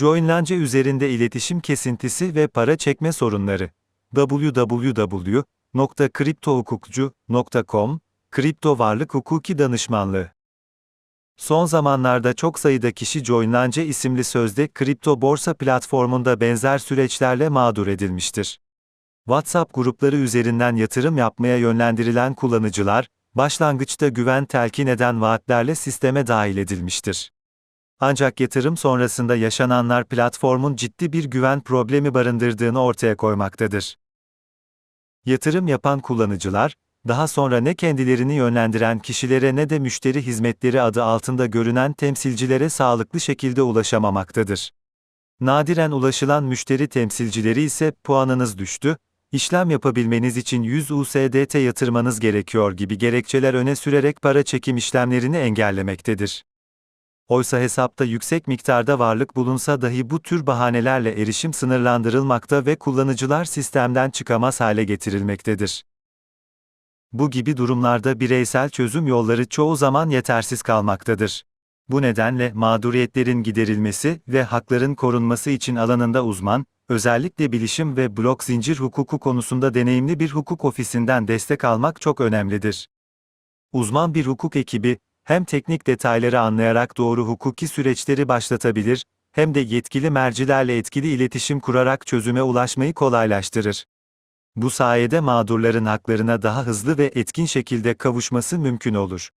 Joinlance üzerinde iletişim kesintisi ve para çekme sorunları. www.kriptohukukcu.com Kripto varlık hukuki danışmanlığı. Son zamanlarda çok sayıda kişi Joinlance isimli sözde kripto borsa platformunda benzer süreçlerle mağdur edilmiştir. WhatsApp grupları üzerinden yatırım yapmaya yönlendirilen kullanıcılar, başlangıçta güven telkin eden vaatlerle sisteme dahil edilmiştir. Ancak yatırım sonrasında yaşananlar platformun ciddi bir güven problemi barındırdığını ortaya koymaktadır. Yatırım yapan kullanıcılar, daha sonra ne kendilerini yönlendiren kişilere ne de müşteri hizmetleri adı altında görünen temsilcilere sağlıklı şekilde ulaşamamaktadır. Nadiren ulaşılan müşteri temsilcileri ise puanınız düştü, işlem yapabilmeniz için 100 USDT yatırmanız gerekiyor gibi gerekçeler öne sürerek para çekim işlemlerini engellemektedir. Oysa hesapta yüksek miktarda varlık bulunsa dahi bu tür bahanelerle erişim sınırlandırılmakta ve kullanıcılar sistemden çıkamaz hale getirilmektedir. Bu gibi durumlarda bireysel çözüm yolları çoğu zaman yetersiz kalmaktadır. Bu nedenle mağduriyetlerin giderilmesi ve hakların korunması için alanında uzman, özellikle bilişim ve blok zincir hukuku konusunda deneyimli bir hukuk ofisinden destek almak çok önemlidir. Uzman bir hukuk ekibi, hem teknik detayları anlayarak doğru hukuki süreçleri başlatabilir, hem de yetkili mercilerle etkili iletişim kurarak çözüme ulaşmayı kolaylaştırır. Bu sayede mağdurların haklarına daha hızlı ve etkin şekilde kavuşması mümkün olur.